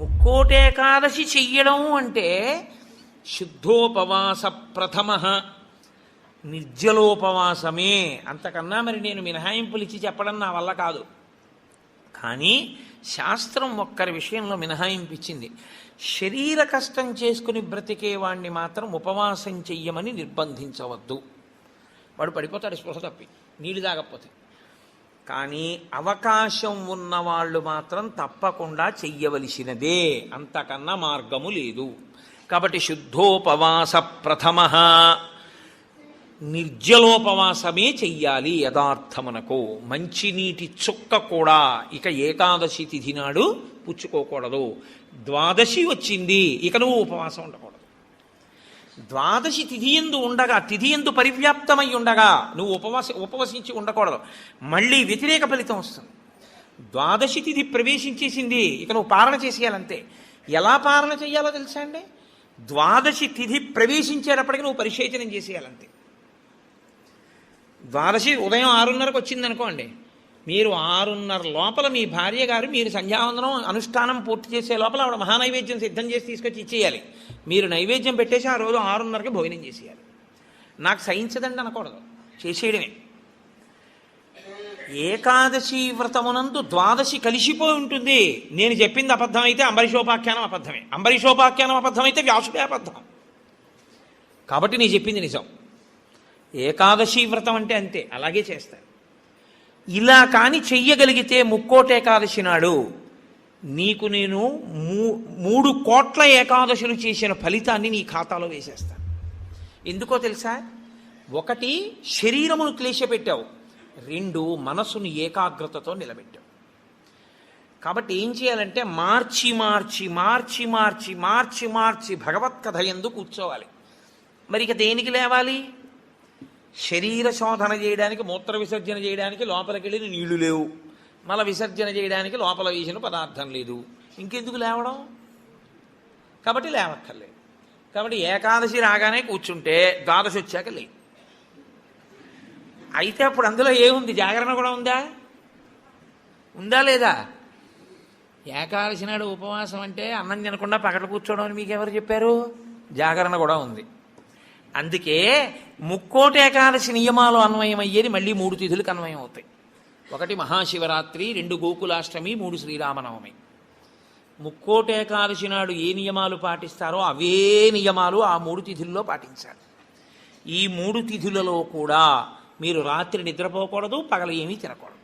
ముక్కోటేకాదశి చెయ్యడం అంటే శుద్ధోపవాస ప్రథమ నిర్జలోపవాసమే. అంతకన్నా మరి నేను మినహాయింపులు ఇచ్చి చెప్పడం నా వల్ల కాదు. కానీ శాస్త్రం ఒక్కరి విషయంలో మినహాయింపు ఇచ్చింది శరీర కష్టం చేసుకుని బ్రతికే వాణ్ణి మాత్రం ఉపవాసం చెయ్యమని నిర్బంధించవద్దు. వాడు పడిపోతాడు స్పృహ తప్పి. నీళ్ళు తాగకపోతే. కానీ అవకాశం ఉన్నవాళ్ళు మాత్రం తప్పకుండా చెయ్యవలసినదే. అంతకన్నా మార్గము లేదు. కాబట్టి శుద్ధోపవాస ప్రథమ. నిర్జలోపవాసమే చెయ్యాలి యథార్థమునకు. మంచినీటి చుక్క కూడా ఇక ఏకాదశి తిథి నాడు పుచ్చుకోకూడదు. ద్వాదశి వచ్చింది ఇక నువ్వు ఉపవాసం ఉండకూడదు. ద్వాదశి తిథి ఎందు ఉండగా తిథి ఎందు పరివ్యాప్తమై ఉండగా నువ్వు ఉపవాస ఉపవసించి ఉండకూడదు. మళ్ళీ వ్యతిరేక ఫలితం వస్తుంది. ద్వాదశి తిథి ప్రవేశించేసింది ఇక నువ్వు పాలన చేసేయాలంతే. ఎలా పాలన చేయాలో తెలుసా అండి? ద్వాదశి తిథి ప్రవేశించేటప్పటికి నువ్వు పరిశేచనం చేసేయాలంతే. ద్వాదశి ఉదయం ఆరున్నరకు వచ్చింది అనుకోండి మీరు ఆరున్నర లోపల మీ భార్య గారు మీరు సంధ్యావందనం అనుష్ఠానం పూర్తి చేసే లోపల ఆవిడ మహానైవేద్యం సిద్ధం చేసి తీసుకొచ్చి ఇచ్చేయాలి. మీరు నైవేద్యం పెట్టేసి ఆ రోజు ఆరున్నరకి భోజనం చేసేయాలి. నాకు సహించదండి అనకూడదు. చేసేయడమే. ఏకాదశి వ్రతమునందు ద్వాదశి కలిసిపోయి ఉంటుంది. నేను చెప్పింది అబద్ధం అయితే అంబరీషోపాఖ్యానం అబద్ధమే. అంబరీషోపాఖ్యానం అబద్ధం అయితే వ్యాసుడే అబద్ధం. కాబట్టి నేను చెప్పింది నిజం. ఏకాదశి వ్రతం అంటే అంతే. అలాగే చేస్తారు ఇలా కాని చెయ్యగలిగితే ముక్కోటేకాదశి నాడు నీకు నేను మూ- మూడు కోట్ల ఏకాదశులు చేసిన ఫలితాన్ని నీ ఖాతాలో వేసేస్తాను ఎందుకో తెలుసా? ఒకటి శరీరమును క్లేశపెట్టావు. రెండు మనసును ఏకాగ్రతతో నిలబెట్టావు. కాబట్టి ఏం చేయాలంటే మార్చి మార్చి మార్చి మార్చి మార్చి మార్చి భగవత్ కథ ఎందు కూర్చోవాలి. మరి ఇక దేనికి లేవాలి? శరీర శోధన చేయడానికి మూత్ర విసర్జన చేయడానికి లోపలికి వెళ్ళిన నీళ్ళు లేవు. మల విసర్జన చేయడానికి లోపల వేసిన పదార్థం లేదు. ఇంకెందుకు లేవడం? కాబట్టి లేవక్కర్లేదు. కాబట్టి ఏకాదశి రాగానే కూర్చుంటే ద్వాదశి వచ్చాక లే. అయితే అప్పుడు అందులో ఏముంది? జాగరణ కూడా ఉందా? ఉందా లేదా? ఏకాదశి నాడు ఉపవాసం అంటే అన్నం తినకుండా పగట కూర్చోవడం అని మీకు ఎవరు చెప్పారు? జాగరణ కూడా ఉంది. అందుకే ముక్కోటి ఏకాదశి నియమాలు అన్వయమయ్యేది మళ్ళీ మూడు తిథులకు అన్వయం అవుతాయి. ఒకటి మహాశివరాత్రి రెండు గోకులాష్టమి మూడు శ్రీరామనవమి. ముక్కోటేకాదశి నాడు ఏ నియమాలు పాటిస్తారో అవే నియమాలు ఆ మూడు తిథుల్లో పాటించాలి. ఈ మూడు తిథులలో కూడా మీరు రాత్రి నిద్రపోకూడదు పగల ఏమీ తినకూడదు.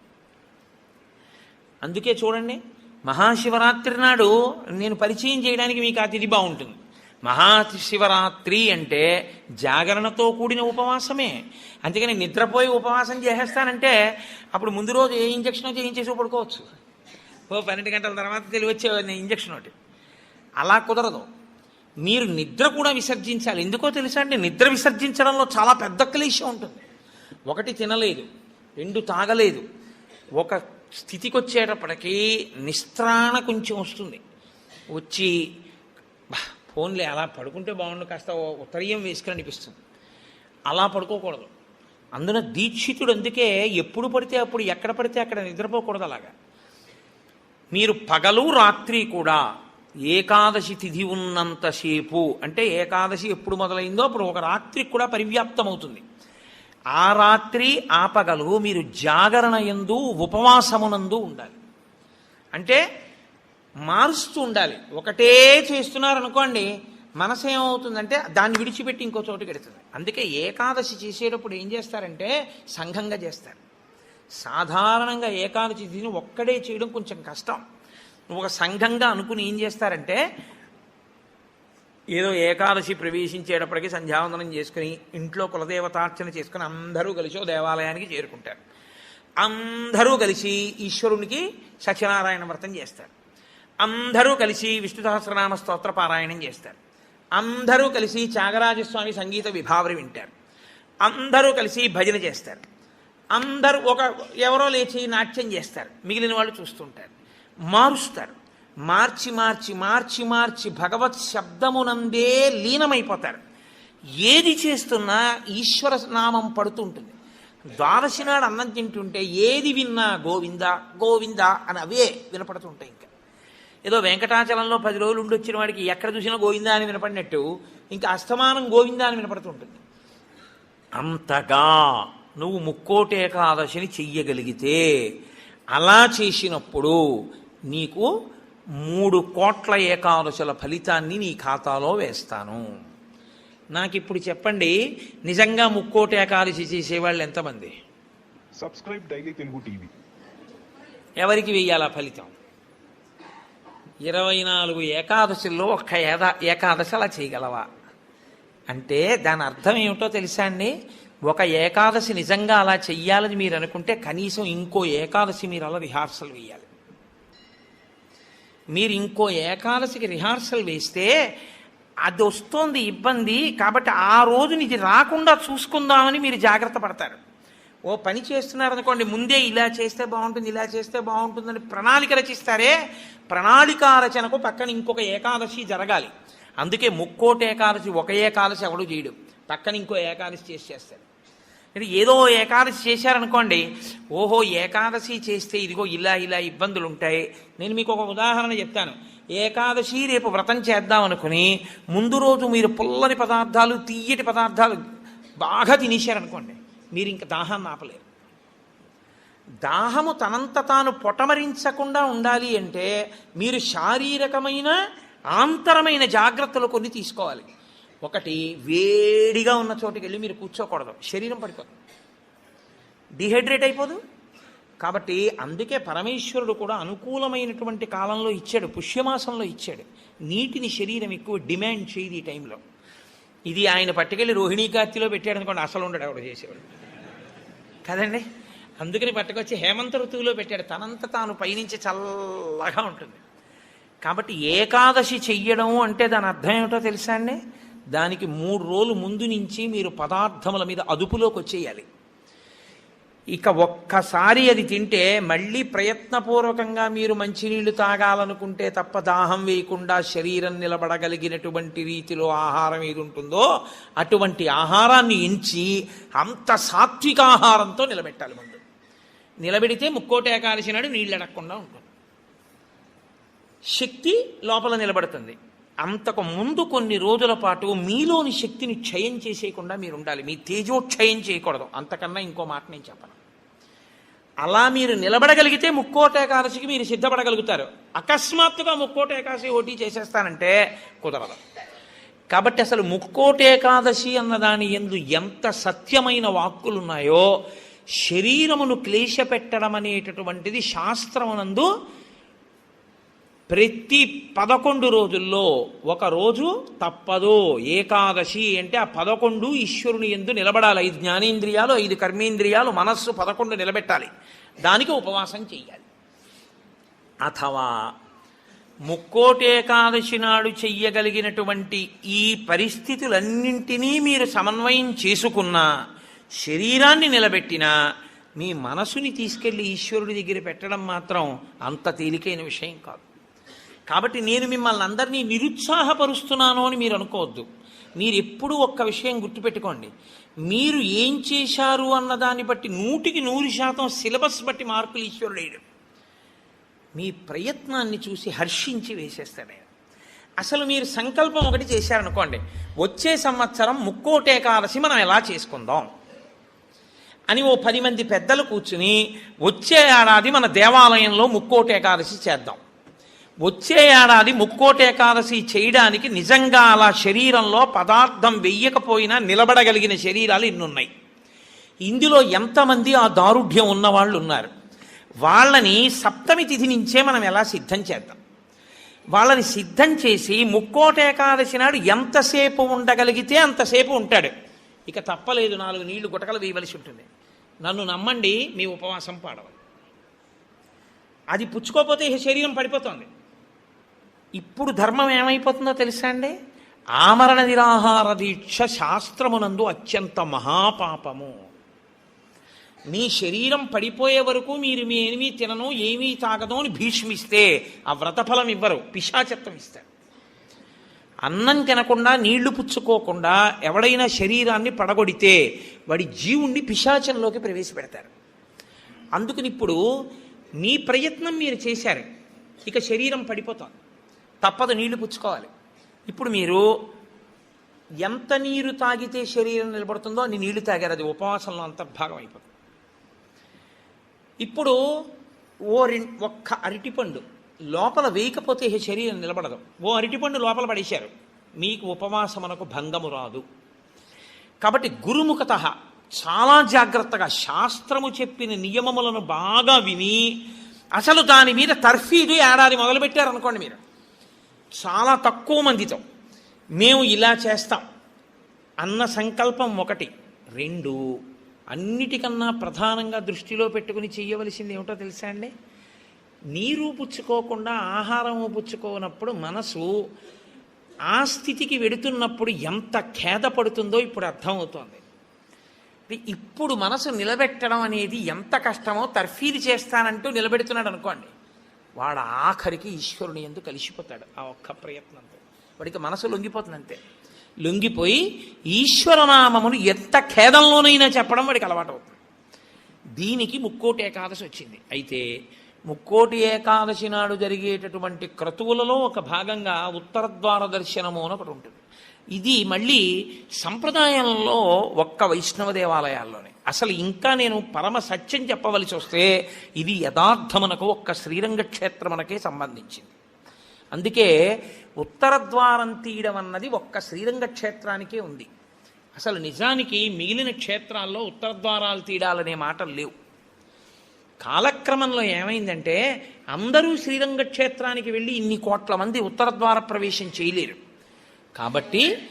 అందుకే చూడండి మహాశివరాత్రి నాడు నేను పరిచయం చేయడానికి మీకు ఆ తిథి బాగుంటుంది. మహాశివరాత్రి అంటే జాగరణతో కూడిన ఉపవాసమే. అందుకని నిద్రపోయి ఉపవాసం చేసేస్తానంటే అప్పుడు ముందు రోజు ఏ ఇంజక్షన్ చేయించేసి పడుకోవచ్చు? ఓ పన్నెండు గంటల తర్వాత తెలివచ్చే ఇంజక్షన్ ఒకటి. అలా కుదరదు. మీరు నిద్ర కూడా విసర్జించాలి. ఎందుకో తెలుసా అండి? నిద్ర విసర్జించడంలో చాలా పెద్ద క్లేశం ఉంటుంది. ఒకటి తినలేదు రెండు తాగలేదు. ఒక స్థితికి వచ్చేటప్పటికీ నిస్త్రాణ కొంచెం వస్తుంది. వచ్చి ఓన్లీ ఫోన్లే అలా పడుకుంటే బాగుండు కాస్త ఓ ఉత్తరీయం వేసుకుని అనిపిస్తుంది. అలా పడుకోకూడదు. అందున దీక్షితుడు అందుకే ఎప్పుడు పడితే అప్పుడు ఎక్కడ పడితే అక్కడ నిద్రపోకూడదు అలాగా. మీరు పగలు రాత్రి కూడా ఏకాదశి తిథి ఉన్నంతసేపు అంటే ఏకాదశి ఎప్పుడు మొదలైందో అప్పుడు ఒక రాత్రికి కూడా పరివ్యాప్తం అవుతుంది ఆ రాత్రి ఆ పగలు మీరు జాగరణ ఎందు ఉపవాసమునందు ఉండాలి. అంటే మారుస్తూ ఉండాలి. ఒకటే చేస్తున్నారనుకోండి మనసు ఏమవుతుందంటే దాన్ని విడిచిపెట్టి ఇంకో చోటుకి వెడుతుంది అందుకే ఏకాదశి చేసేటప్పుడు ఏం చేస్తారంటే సంఘంగా చేస్తారు. సాధారణంగా ఏకాదశి తిథిని ఒక్కడే చేయడం కొంచెం కష్టం. నువ్వు ఒక సంఘంగా అనుకుని ఏం చేస్తారంటే ఏదో ఏకాదశి ప్రవేశించేటప్పటికి సంధ్యావందనం చేసుకుని ఇంట్లో కులదేవతార్చన చేసుకుని అందరూ కలిసి దేవాలయానికి చేరుకుంటారు. అందరూ కలిసి ఈశ్వరునికి సత్యనారాయణ వ్రతం చేస్తారు. అందరూ కలిసి విష్ణు సహస్రనామ స్తోత్ర పారాయణం చేస్తారు. అందరూ కలిసి త్యాగరాజస్వామి సంగీత విభావరి వింటారు. అందరూ కలిసి భజన చేస్తారు. అందరూ ఒక ఎవరో లేచి నాట్యం చేస్తారు. మిగిలిన వాళ్ళు చూస్తుంటారు. మారుస్తారు. మార్చి మార్చి మార్చి మార్చి భగవత్ శబ్దమునందే లీనమైపోతారు. ఏది చేస్తున్నా ఈశ్వర నామం పడుతుంటుంది. ద్వాదశి నాడు అన్నం తింటుంటే ఏది విన్నా గోవింద గోవింద అని అవే వినపడుతుంటాయి ఇంకా. ఏదో వెంకటాచలంలో పది రోజులు ఉండి వచ్చిన వాడికి ఎక్కడ చూసినా గోవిందా అని వినపడినట్టు ఇంకా అస్తమానం గోవిందా అని వినపడుతుంటుంది. అంతగా నువ్వు ముక్కోటి ఏకాదశిని చెయ్యగలిగితే అలా చేసినప్పుడు నీకు మూడు కోట్ల ఏకాదశుల ఫలితాన్ని నీ ఖాతాలో వేస్తాను. నాకు ఇప్పుడు చెప్పండి నిజంగా ముక్కోటి ఏకాదశి చేసేవాళ్ళు ఎంతమంది? Subscribe Daily Telugu TV. ఎవరికి వెయ్యాలా ఫలితం? ఇరవై నాలుగు ఏకాదశుల్లో ఒక్క ఏదా ఏకాదశి అలా చేయగలవా? అంటే దాని అర్థం ఏమిటో తెలుసా అండి? ఒక ఏకాదశి నిజంగా అలా చెయ్యాలని మీరు అనుకుంటే కనీసం ఇంకో ఏకాదశి మీరు అలా రిహార్సల్ వేయాలి. మీరు ఇంకో ఏకాదశికి రిహార్సల్ వేస్తే అది వస్తోంది ఇబ్బంది కాబట్టి ఆ రోజుని ఇది రాకుండా చూసుకుందామని మీరు జాగ్రత్త పడతారు. ఓ పని చేస్తున్నారు అనుకోండి ముందే ఇలా చేస్తే బాగుంటుంది ఇలా చేస్తే బాగుంటుందని ప్రణాళిక రచిస్తారే ప్రణాళిక రచనకు పక్కన ఇంకొక ఏకాదశి జరగాలి. అందుకే ముక్కోటి ఏకాదశి ఒక ఏకాదశి ఎవడు చేయడు. పక్కన ఇంకో ఏకాదశి చేసి చేస్తాడు. ఇది ఏదో ఏకాదశి చేశారనుకోండి ఓహో ఏకాదశి చేస్తే ఇదిగో ఇలా ఇలా ఇబ్బందులు ఉంటాయి నేను మీకు ఒక ఉదాహరణ చెప్తాను. ఏకాదశి రేపు వ్రతం చేద్దాం అనుకుని ముందు రోజు మీరు పుల్లని పదార్థాలు తీయటి పదార్థాలు బాగా తినేశారనుకోండి మీరు ఇంక దాహాన్ని ఆపలేరు. దాహము తనంత తాను పొటమరించకుండా ఉండాలి అంటే మీరు శారీరకమైన ఆంతరమైన జాగ్రత్తలు కొన్ని తీసుకోవాలి. ఒకటి వేడిగా ఉన్న చోటుకి వెళ్ళి మీరు కూర్చోకూడదు. శరీరం పడిపోదు. డిహైడ్రేట్ అయిపోదు. కాబట్టి అందుకే పరమేశ్వరుడు కూడా అనుకూలమైనటువంటి కాలంలో ఇచ్చాడు పుష్యమాసంలో ఇచ్చాడు. నీటిని శరీరం ఎక్కువ డిమాండ్ చేయదు ఈ టైంలో. ఇది ఆయన పట్టుకెళ్ళి రోహిణీ కార్తీలో పెట్టాడు అనుకోండి అసలు ఉండడు ఆవిడ చేసేవాడు. కదండి? అందుకని పట్టుకొచ్చి హేమంత ఋతువులో పెట్టాడు. తనంత తాను పైనుంచి చల్లగా ఉంటుంది. కాబట్టి ఏకాదశి చెయ్యడం అంటే దాని అర్థం ఏమిటో తెలుసా అండి? దానికి మూడు రోజులు ముందు నుంచి మీరు పదార్థముల మీద అదుపులోకి వచ్చేయాలి. ఇక ఒక్కసారి అది తింటే మళ్ళీ ప్రయత్నపూర్వకంగా మీరు మంచినీళ్ళు తాగాలనుకుంటే తప్ప దాహం వేయకుండా శరీరం నిలబడగలిగినటువంటి రీతిలో ఆహారం ఏది ఉంటుందో అటువంటి ఆహారాన్ని ఎంచి అంత సాత్విక ఆహారంతో నిలబెట్టాలి ముందు. నిలబెడితే ముక్కోటి ఏకాదశి నాడు నీళ్ళు అడగకుండా ఉంటుంది. శక్తి లోపల నిలబడుతుంది. అంతకు ముందు కొన్ని రోజుల పాటు మీలోని శక్తిని క్షయం చేసేయకుండా మీరు ఉండాలి మీ తేజోక్షయం చేయకూడదు. అంతకన్నా ఇంకో మాట నేను చెప్పను. అలా మీరు నిలబడగలిగితే ముక్కోట ఏకాదశికి మీరు సిద్ధపడగలుగుతారు. అకస్మాత్తుగా ముక్కోట ఏకాదశి ఓటీ చేసేస్తానంటే కుదరదు. కాబట్టి అసలు ముక్కోట ఏకాదశి అన్నదాని ఎందు ఎంత సత్యమైన వాక్కులున్నాయో శరీరమును క్లేశపెట్టడం అనేటటువంటిది శాస్త్రమునందు ప్రతి పదకొండు రోజుల్లో ఒక రోజు తప్పదు. ఏకాదశి అంటే ఆ పదకొండు ఈశ్వరుని ఎందు నిలబడాలి. ఐదు జ్ఞానేంద్రియాలు ఐదు కర్మేంద్రియాలు మనస్సు పదకొండు నిలబెట్టాలి. దానికి ఉపవాసం చెయ్యాలి. అథవా ముక్కోటేకాదశి నాడు చెయ్యగలిగినటువంటి ఈ పరిస్థితులన్నింటినీ మీరు సమన్వయం చేసుకున్నా శరీరాన్ని నిలబెట్టినా మీ మనసుని తీసుకెళ్ళి ఈశ్వరుడి దగ్గర పెట్టడం మాత్రం అంత తేలికైన విషయం కాదు. కాబట్టి నేను మిమ్మల్ని అందరినీ నిరుత్సాహపరుస్తున్నాను అని మీరు అనుకోవద్దు. మీరు ఎప్పుడూ ఒక్క విషయం గుర్తుపెట్టుకోండి. మీరు ఏం చేశారు అన్న దాన్ని బట్టి నూటికి నూరు శాతం సిలబస్ బట్టి మార్కులు ఈశ్వరుడు వేయడు. మీ ప్రయత్నాన్ని చూసి హర్షించి వేసేస్తాడు ఆయన అసలు మీరు సంకల్పం ఒకటి చేశారనుకోండి. వచ్చే సంవత్సరం ముక్కోటి ఏకాదశి మనం ఎలా చేసుకుందాం? అని ఓ పది మంది పెద్దలు కూర్చుని వచ్చే ఏడాది మన దేవాలయంలో ముక్కోటి ఏకాదశి చేద్దాం. వచ్చే ఏడాది ముక్కోటి ఏకాదశి చేయడానికి నిజంగా అలా శరీరంలో పదార్థం వెయ్యకపోయినా నిలబడగలిగిన శరీరాలు ఇన్నున్నాయి. ఇందులో ఎంతమంది ఆ దారుఢ్యం ఉన్నవాళ్ళు ఉన్నారు. వాళ్ళని సప్తమి తిథి నుంచే మనం ఎలా సిద్ధం చేద్దాం? వాళ్ళని సిద్ధం చేసి ముక్కోట ఏకాదశి నాడు ఎంతసేపు ఉండగలిగితే అంతసేపు ఉంటాడు. ఇక తప్పలేదు నాలుగు నీళ్ళు గుటకలు వేయవలసి ఉంటుంది. నన్ను నమ్మండి మీ ఉపవాసం పాడవాలి అది పుచ్చుకోపోతే శరీరం పడిపోతుంది. ఇప్పుడు ధర్మం ఏమైపోతుందో తెలుసా అండి? ఆమరణ నిరాహార దీక్ష శాస్త్రమునందు అత్యంత మహాపాపము. మీ శరీరం పడిపోయే వరకు మీరు మీ ఏమీ తినను ఏమీ తాగదు అని భీష్మిస్తే ఆ వ్రతఫలం ఇవ్వరు పిశాచత్వం ఇస్తారు. అన్నం తినకుండా నీళ్ళు పుచ్చుకోకుండా ఎవడైనా శరీరాన్ని పడగొడితే వాడి జీవుణ్ణి పిశాచంలోకి ప్రవేశపెడతారు. అందుకని ఇప్పుడు మీ ప్రయత్నం మీరు చేశారు. ఇక శరీరం పడిపోతుంది. తప్పదు నీళ్ళు పుచ్చుకోవాలి. ఇప్పుడు మీరు ఎంత నీరు తాగితే శరీరం నిలబడుతుందో అన్ని నీళ్ళు తాగారు. అది ఉపవాసంలో అంతర్భాగం అయిపోతుంది. ఇప్పుడు ఓ రి ఒక్క అరటిపండు లోపల వేయకపోతే శరీరం నిలబడదు. ఓ అరటిపండు లోపల పడేశారు. మీకు ఉపవాసమునకు భంగము రాదు. కాబట్టి గురుముఖత చాలా జాగ్రత్తగా శాస్త్రము చెప్పిన నియమములను బాగా విని అసలు దాని మీద తర్ఫీదు ఏడాది మొదలుపెట్టారనుకోండి మీరు. చాలా తక్కువ మందితో. మేము ఇలా చేస్తాం. అన్న సంకల్పం ఒకటి. రెండు అన్నిటికన్నా ప్రధానంగా దృష్టిలో పెట్టుకుని చేయవలసింది ఏమిటో తెలుసా అండి? నీరు పుచ్చుకోకుండా ఆహారము పుచ్చుకోనప్పుడు మనసు ఆ స్థితికి వెడుతున్నప్పుడు ఎంత ఖేదపడుతుందో ఇప్పుడు అర్థమవుతోంది. ఇప్పుడు మనసు నిలబెట్టడం అనేది ఎంత కష్టమో తర్ఫీదు చేస్తానంటూ నిలబెడుతున్నాడు అనుకోండి. వాడు ఆఖరికి ఈశ్వరుని ఎందుకు కలిసిపోతాడు ఆ ఒక్క ప్రయత్నంతో. వాడికి మనసు లొంగిపోతుంది అంతే లొంగిపోయి ఈశ్వరనామమును ఎంత ఖేదంలోనైనా చెప్పడం వాడికి అలవాటు అవుతుంది దీనికి ముక్కోటి ఏకాదశి వచ్చింది. అయితే ముక్కోటి ఏకాదశి నాడు జరిగేటటువంటి క్రతువులలో ఒక భాగంగా ఉత్తరద్వార దర్శనము అని ఒకటి ఉంటుంది. ఇది మళ్ళీ సంప్రదాయంలో ఒక్క వైష్ణవ దేవాలయాల్లోనే. అసలు ఇంకా నేను పరమ సత్యం చెప్పవలసి వస్తే ఇది యథార్థమునకు ఒక్క శ్రీరంగ క్షేత్రమునకే సంబంధించింది. అందుకే ఉత్తర ద్వారం తీయడం అన్నది ఒక్క శ్రీరంగ క్షేత్రానికే ఉంది. అసలు నిజానికి మిగిలిన క్షేత్రాల్లో ఉత్తర ద్వారాలు తీయడాలనే మాటలు లేవు. కాలక్రమంలో ఏమైందంటే అందరూ శ్రీరంగ క్షేత్రానికి వెళ్ళి ఇన్ని కోట్ల మంది ఉత్తర ద్వార ప్రవేశం చేయలేరు. కాబట్టి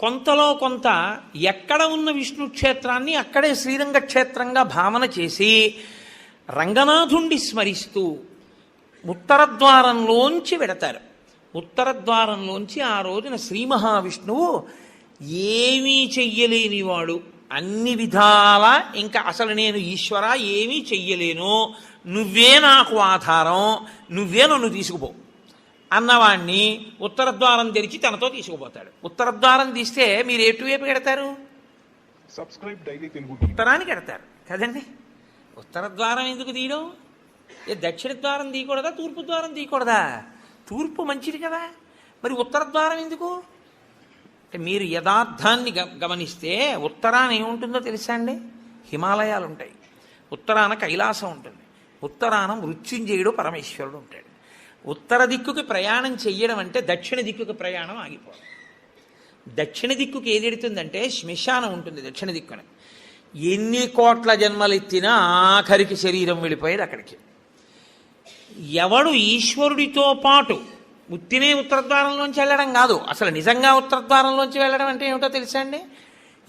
కొంతలో కొంత ఎక్కడ ఉన్న విష్ణు క్షేత్రాన్ని అక్కడే శ్రీరంగ క్షేత్రంగా భావన చేసి రంగనాథుణ్ణి స్మరిస్తూ ఉత్తర ద్వారంలోంచి వెడతారు. ఉత్తర ద్వారంలోంచి ఆ రోజున శ్రీ మహావిష్ణువు ఏమీ చెయ్యలేనివాడు. అన్ని విధాలా ఇంకా అసలు నేను ఈశ్వర ఏమీ చెయ్యలేను. నువ్వే నాకు ఆధారం. నువ్వే నన్ను తీసుకుపో. అన్నవాణ్ణి ఉత్తర ద్వారం తెరిచి తనతో తీసుకుపోతాడు. ఉత్తర ద్వారం తీస్తే మీరు ఎటువైపు TV. ఉత్తరానికి ఎడతారు కదండి? ఉత్తర ద్వారం ఎందుకు తీయడం? ఏ దక్షిణ ద్వారం తీయకూడదా? తూర్పు ద్వారం తీయకూడదా? తూర్పు మంచిది కదా. మరి ఉత్తర ద్వారం ఎందుకు? అంటే మీరు యథార్థాన్ని గ- గమనిస్తే ఉత్తరాన ఏముంటుందో తెలుసా అండి? హిమాలయాలు ఉంటాయి. ఉత్తరాన కైలాసం ఉంటుంది. ఉత్తరాన మృత్యుంజయుడు పరమేశ్వరుడు ఉంటాడు. ఉత్తర దిక్కుకి ప్రయాణం చెయ్యడం అంటే దక్షిణ దిక్కుకి ప్రయాణం ఆగిపోవడం. దక్షిణ దిక్కుకి ఏది ఎడుతుందంటే శ్మశానం ఉంటుంది దక్షిణ దిక్కున. ఎన్ని కోట్ల జన్మలు ఎత్తినా ఆఖరికి శరీరం వెళ్ళిపోయేది అక్కడికి. ఎవడు ఈశ్వరుడితో పాటు ఉత్తినే ఉత్తరద్వారంలోంచి వెళ్ళడం కాదు. అసలు నిజంగా ఉత్తరద్వారంలోంచి వెళ్ళడం అంటే ఏమిటో తెలుసా అండి?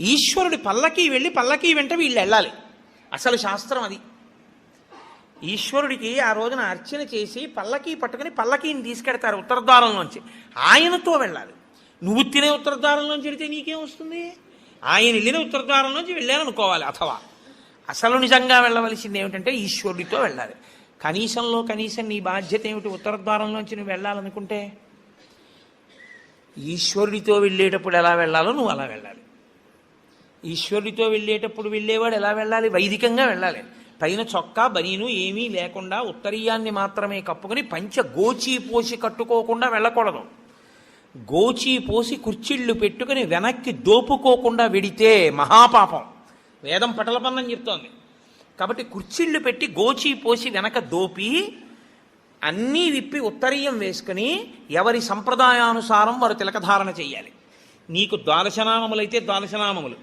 ఈశ్వరుడి పల్లకి వెళ్ళి పల్లకి వెంట వీళ్ళు వెళ్ళాలి. అసలు శాస్త్రం అది. ఈశ్వరుడికి ఆ రోజున అర్చన చేసి పల్లకి పట్టుకుని పల్లకీని తీసుకెడతారు ఉత్తరద్వారంలోంచి. ఆయనతో వెళ్ళాలి. నువ్వు తినే ఉత్తరద్వారంలోంచి వెళితే నీకేం వస్తుంది? ఆయన వెళ్ళిన ఉత్తరద్వారంలోంచి వెళ్ళాలనుకోవాలి అథవా. అసలు నిజంగా వెళ్ళవలసింది ఏమిటంటే ఈశ్వరుడితో వెళ్ళాలి. కనీసంలో కనీసం నీ బాధ్యత ఏమిటి ఉత్తరద్వారంలోంచి నువ్వు వెళ్ళాలనుకుంటే? ఈశ్వరుడితో వెళ్ళేటప్పుడు ఎలా వెళ్ళాలో నువ్వు అలా వెళ్ళాలి. ఈశ్వరుడితో వెళ్ళేటప్పుడు వెళ్ళేవాడు ఎలా వెళ్ళాలి? వైదికంగా వెళ్ళాలి. పైన చొక్కా బనీను ఏమీ లేకుండా ఉత్తరీయాన్ని మాత్రమే కప్పుకొని పంచ గోచి పోసి కట్టుకోకుండా వెళ్ళకూడదు. గోచి పోసి కుర్చీళ్ళు పెట్టుకుని వెనక్కి దోపుకోకుండా విడితే మహాపాపం. వేదం పటలపన్నం చెప్తోంది. కాబట్టి కుర్చీళ్ళు పెట్టి గోచి పోసి వెనక దోపి అన్నీ విప్పి ఉత్తరీయం వేసుకుని ఎవరి సంప్రదాయానుసారం వారు తిలకధారణ చేయాలి నీకు ద్వాదశనామములైతే ద్వాదశనామములు.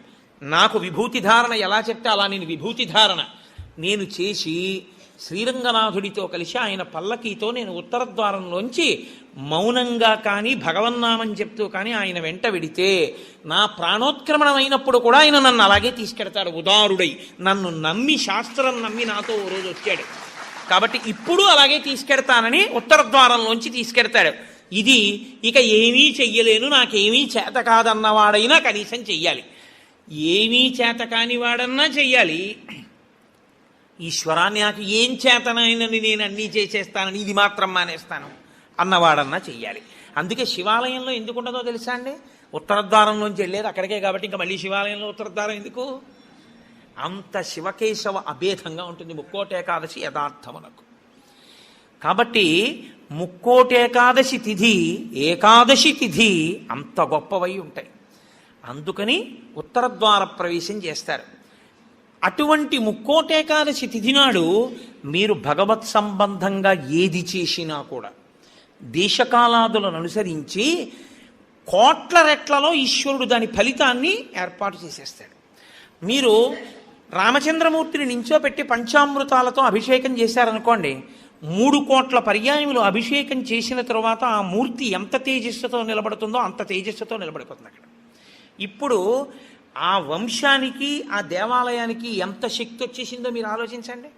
నాకు విభూతి ధారణ ఎలా చెప్తే అలా నేను విభూతి ధారణ. నేను చేసి శ్రీరంగనాథుడితో కలిసి ఆయన పల్లకీతో నేను ఉత్తర ద్వారంలోంచి మౌనంగా కానీ భగవన్నామం చెప్తూ కానీ ఆయన వెంట వెడితే నా ప్రాణోత్క్రమణం అయినప్పుడు కూడా ఆయన నన్ను అలాగే తీసుకెడతాడు. ఉదారుడై నన్ను నమ్మి శాస్త్రం నమ్మి నాతో ఓ రోజు వచ్చాడు. కాబట్టి ఇప్పుడు అలాగే తీసుకెడతానని ఉత్తర ద్వారంలోంచి తీసుకెడతాడు. ఇది ఇక ఏమీ చెయ్యలేను నాకేమీ చేత కాదన్నవాడైనా కనీసం చెయ్యాలి. ఏమీ చేత కాని వాడన్నా చెయ్యాలి. ఈశ్వరాన్ని నాకు ఏం చేతనైనని నేను అన్నీ చేసేస్తానని ఇది మాత్రం మానేస్తాను అన్నవాడన్నా చెయ్యాలి. అందుకే శివాలయంలో ఎందుకు ఉండదో తెలుసా అండి? ఉత్తరద్వారంలోంచి వెళ్ళేది అక్కడికే కాబట్టి ఇంకా మళ్ళీ శివాలయంలో ఉత్తరద్వారం ఎందుకు? అంత శివకేశవ అభేదంగా ఉంటుంది ముక్కోటేకాదశి యథార్థమునకు. కాబట్టి ముక్కోటి ఏకాదశి తిథి ఏకాదశి తిథి అంత గొప్పవై ఉంటాయి. అందుకని ఉత్తరద్వార ప్రవేశం చేస్తారు. అటువంటి ముక్కోటేకాదశి తిథి నాడు మీరు భగవత్ సంబంధంగా ఏది చేసినా కూడా దేశకాలాదులను అనుసరించి కోట్ల రెట్లలో ఈశ్వరుడు దాని ఫలితాన్ని ఏర్పాటు చేసేస్తాడు. మీరు రామచంద్రమూర్తిని నించోపెట్టి పంచామృతాలతో అభిషేకం చేశారనుకోండి మూడు కోట్ల పర్యాయములు అభిషేకం చేసిన తర్వాత ఆ మూర్తి ఎంత తేజస్సుతో నిలబడుతుందో అంత తేజస్సుతో నిలబడిపోతుంది అక్కడ. ఇప్పుడు ఆ వంశానికి ఆ దేవాలయానికి ఎంత శక్తి వచ్చేసిందో మీరు ఆలోచించండి.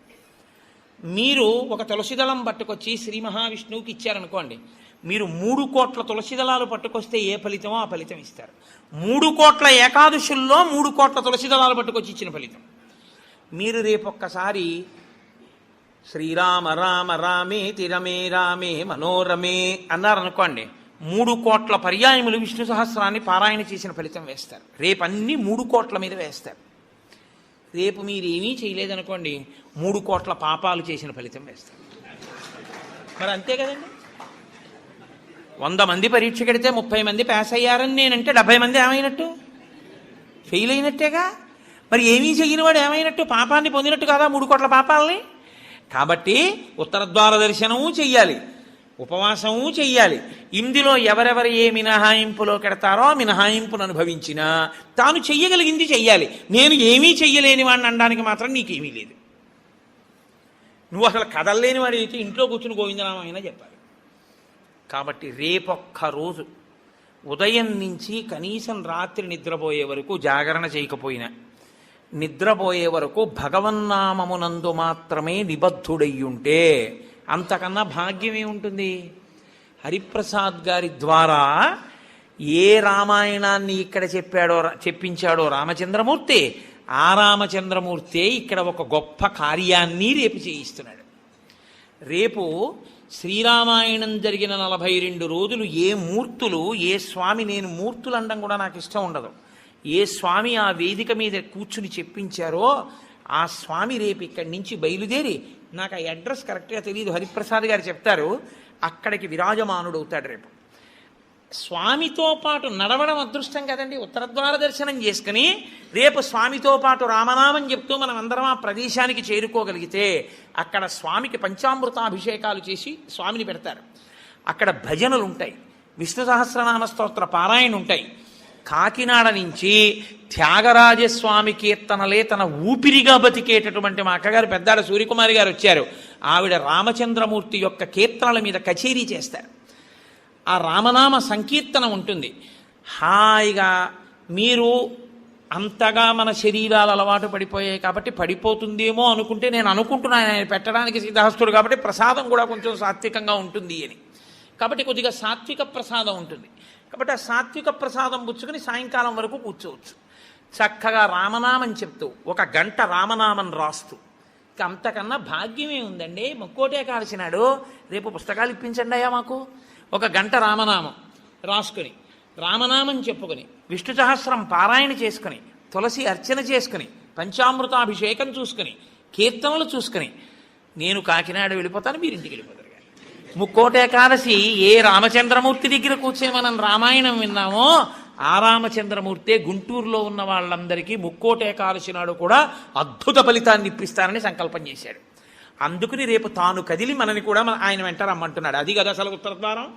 మీరు ఒక తులసిదళం పట్టుకొచ్చి శ్రీ మహావిష్ణువుకి ఇచ్చారనుకోండి మీరు మూడు కోట్ల తులసిదళాలు పట్టుకొస్తే ఏ ఫలితమో ఆ ఫలితం ఇస్తారు. మూడు కోట్ల ఏకాదశుల్లో మూడు కోట్ల తులసిదళాలు పట్టుకొచ్చి ఇచ్చిన ఫలితం. మీరు రేపొక్కసారి శ్రీరామ రామ రామే తిరమే రామే మనోరమే అన్నారనుకోండి మూడు కోట్ల పర్యాయములు విష్ణు సహస్రాన్ని పారాయణ చేసిన ఫలితం వేస్తారు. రేపు అన్ని మూడు కోట్ల మీద వేస్తారు. రేపు మీరు ఏమీ చేయలేదనుకోండి మూడు కోట్ల పాపాలు చేసిన ఫలితం వేస్తారు. మరి అంతే కదండి? వంద మంది పరీక్ష కడితే ముప్పై మంది పాస్ అయ్యారని నేనంటే డెబ్బై మంది ఏమైనట్టు? ఫెయిల్ అయినట్టేగా? మరి ఏమీ చెయ్యని వాడు ఏమైనట్టు? పాపాన్ని పొందినట్టు కదా మూడు కోట్ల పాపాలని? కాబట్టి ఉత్తర ద్వార దర్శనము చెయ్యాలి. ఉపవాసము చెయ్యాలి. ఇందులో ఎవరెవరు ఏ మినహాయింపులో కెడతారో ఆ మినహాయింపును అనుభవించినా తాను చెయ్యగలిగింది చెయ్యాలి. నేను ఏమీ చెయ్యలేని వాడిని అనడానికి మాత్రం నీకేమీ లేదు. నువ్వు అసలు కదలలేని వాడు అయితే ఇంట్లో కూర్చుని గోవిందనామైనా చెప్పాలి. కాబట్టి రేపొక్క రోజు ఉదయం నుంచి కనీసం రాత్రి నిద్రపోయే వరకు జాగరణ చేయకపోయినా నిద్రపోయే వరకు భగవన్నామమునందు మాత్రమే నిబద్ధుడయ్యుంటే అంతకన్నా భాగ్యమే ఉంటుంది హరిప్రసాద్ గారి ద్వారా ఏ రామాయణాన్ని ఇక్కడ చెప్పాడో చెప్పించాడో రామచంద్రమూర్తి ఆ రామచంద్రమూర్తే ఇక్కడ ఒక గొప్ప కార్యాన్ని రేపు చేయిస్తున్నాడు. రేపు శ్రీరామాయణం జరిగిన నలభై రెండు రోజులు ఏ మూర్తులు ఏ స్వామి నేను మూర్తులు అనడం కూడా నాకు ఇష్టం ఉండదు. ఏ స్వామి ఆ వేదిక మీద కూర్చుని చెప్పించారో ఆ స్వామి రేపు ఇక్కడి నుంచి బయలుదేరి నాకు ఆ అడ్రస్ కరెక్ట్గా తెలియదు హరిప్రసాద్ గారు చెప్తారు అక్కడికి విరాజమానుడు అవుతాడు రేపు. స్వామితో పాటు నడవడం అదృష్టం కదండి. ఉత్తరద్వార దర్శనం చేసుకుని రేపు స్వామితో పాటు రామనామం చెప్తూ మనం అందరం ఆ ప్రదేశానికి చేరుకోగలిగితే అక్కడ స్వామికి పంచామృతాభిషేకాలు చేసి స్వామిని పెడతారు. అక్కడ భజనలు ఉంటాయి విష్ణు సహస్రనామ స్తోత్ర పారాయణ ఉంటాయి కాకినాడ నుంచి త్యాగరాజస్వామి కీర్తనలే తన ఊపిరిగా బతికేటటువంటి మా అక్కగారు పెద్దాడ సూర్యకుమారి గారు వచ్చారు. ఆవిడ రామచంద్రమూర్తి యొక్క కీర్తనల మీద కచేరీ చేస్తారు. ఆ రామనామ సంకీర్తన ఉంటుంది. హాయిగా మీరు అంతగా మన శరీరాలు అలవాటు పడిపోయాయి కాబట్టి పడిపోతుందేమో అనుకుంటే నేను అనుకుంటున్నాను. ఆయన పెట్టడానికి సిద్ధహస్తుడు కాబట్టి ప్రసాదం కూడా కొంచెం సాత్వికంగా ఉంటుంది అని. కాబట్టి కొద్దిగా సాత్విక ప్రసాదం ఉంటుంది. కాబట్టి ఆ సాత్విక ప్రసాదం పుచ్చుకొని సాయంకాలం వరకు కూర్చోవచ్చు. చక్కగా రామనామం చెప్తూ ఒక గంట రామనామం రాస్తూ. ఇక అంతకన్నా భాగ్యమే ఉందండి. ముక్కోటే కాల్చినాడు. రేపు పుస్తకాలు ఇప్పించండి అయ్యా మాకు. ఒక గంట రామనామం రాసుకుని రామనామం చెప్పుకొని విష్ణు సహస్రం పారాయణ చేసుకుని తులసి అర్చన చేసుకుని పంచామృతాభిషేకం చూసుకుని కీర్తనలు చూసుకుని నేను కాకినాడ వెళ్ళిపోతాను మీరు ఇంటికి వెళ్ళిపోతారు. ముక్కోటి ఏకాదశి ఏ రామచంద్రమూర్తి దగ్గర కూర్చొని మనం రామాయణం విన్నామో ఆ రామచంద్రమూర్తే గుంటూరులో ఉన్న వాళ్ళందరికీ ముక్కోటి ఏకాదశి నాడు కూడా అద్భుత ఫలితాన్ని ఇప్పిస్తానని సంకల్పం చేశాడు. అందుకని రేపు తాను కదిలి మనని కూడా మన ఆయన వెంట రమ్మంటున్నాడు. అది కదా అసలు ఉత్తర ద్వారం?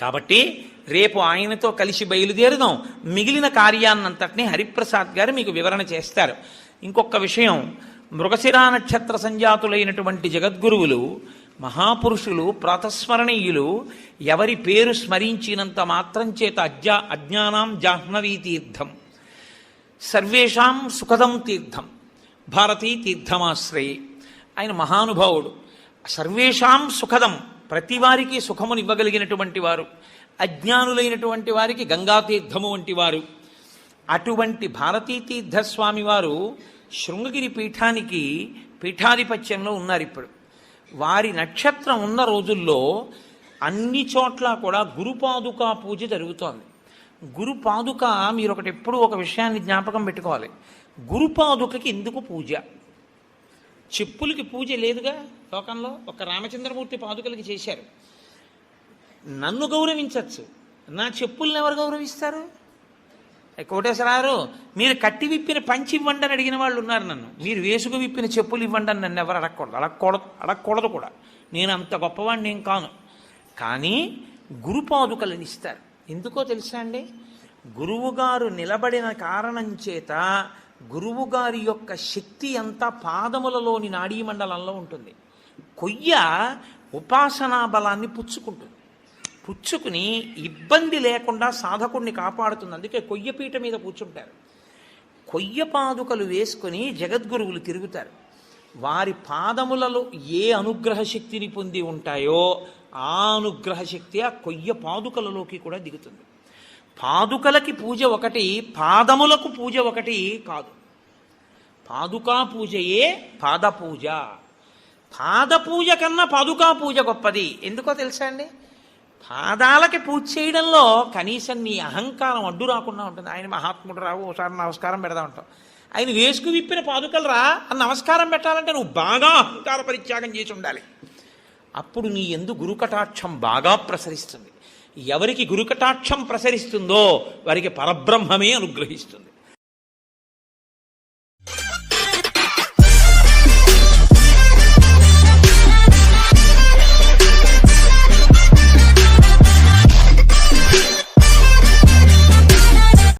కాబట్టి రేపు ఆయనతో కలిసి బయలుదేరుదాం. మిగిలిన కార్యాన్నంతటినీ హరిప్రసాద్ గారు మీకు వివరణ చేస్తారు. ఇంకొక విషయం మృగశిరా నక్షత్ర సంజాతులైనటువంటి జగద్గురువులు మహాపురుషులు ప్రాతస్మరణీయులు ఎవరి పేరు స్మరించినంత మాత్రం చేత అజ్ఞా అజ్ఞానాం జాహ్నవీ తీర్థం. సర్వేషాం సుఖదం తీర్థం. భారతీ తీర్థమాశ్రయి. ఆయన మహానుభావుడు. సర్వేషాం సుఖదం. ప్రతి వారికి సుఖమునివ్వగలిగినటువంటి వారు. అజ్ఞానులైనటువంటి వారికి గంగాతీర్థము వంటి వారు అటువంటి భారతీ తీర్థస్వామి వారు శృంగగిరి పీఠానికి పీఠాధిపత్యంలో ఉన్నారు ఇప్పుడు. వారి నక్షత్రం ఉన్న రోజుల్లో అన్ని చోట్ల కూడా గురుపాదుకా పూజ జరుగుతోంది. గురుపాదుక మీరు ఒకటి ఎప్పుడు ఒక విషయాన్ని జ్ఞాపకం పెట్టుకోవాలి. గురుపాదుకకి ఎందుకు పూజ? చెప్పులకి పూజ లేదుగా లోకంలో? ఒక రామచంద్రమూర్తి పాదుకలకి చేశారు. నన్ను గౌరవించవచ్చు నా చెప్పుల్ని ఎవరు గౌరవిస్తారు? ఏ కోటేశ్వరారు మీరు కట్టి విప్పిన పంచి ఇవ్వండి అని అడిగిన వాళ్ళు ఉన్నారు నన్ను. మీరు వేసుకు విప్పిన చెప్పులు ఇవ్వండి అని నన్ను ఎవరు అడగకూడదు. అడగకూడదు అడగకూడదు కూడా. నేను అంత గొప్పవాడిని ఏం కాను. కానీ గురుపాదుకలను ఇస్తారు. ఎందుకో తెలుసా అండి? గురువుగారు నిలబడిన కారణం చేత గురువుగారి యొక్క శక్తి అంతా పాదములలోని నాడీ మండలంలో ఉంటుంది. కొయ్య ఉపాసనా బలాన్ని పుచ్చుకుంటుంది. పుచ్చుకుని ఇబ్బంది లేకుండా సాధకుడిని కాపాడుతుంది. అందుకే కొయ్యపీట మీద కూర్చుంటారు. కొయ్య పాదుకలు వేసుకుని జగద్గురువులు తిరుగుతారు. వారి పాదములలో ఏ అనుగ్రహ శక్తిని పొంది ఉంటాయో ఆ అనుగ్రహ శక్తి ఆ కొయ్య పాదుకలలోకి కూడా దిగుతుంది. పాదుకలకి పూజ ఒకటి పాదములకు పూజ ఒకటి కాదు. పాదుకా పూజయే పాద పూజ పాద పూజ కన్నా పాదుకా పూజ గొప్పది. ఎందుకో తెలుసా అండి? పాదాలకి పూజ చేయడంలో కనీసం నీ అహంకారం అడ్డు రాకుండా ఉంటుంది. ఆయన మహాత్ముడు రావు ఒకసారి నమస్కారం పెడదా ఉంటాం ఆయన వేసుకు విప్పిన పాదుకలు రా అని నమస్కారం పెట్టాలంటే నువ్వు బాగా అహంకార పరిత్యాగం చేసి ఉండాలి. అప్పుడు నీ ఎందు గురుకటాక్షం బాగా ప్రసరిస్తుంది. ఎవరికి గురుకటాక్షం ప్రసరిస్తుందో వారికి పరబ్రహ్మమే అనుగ్రహిస్తుంది.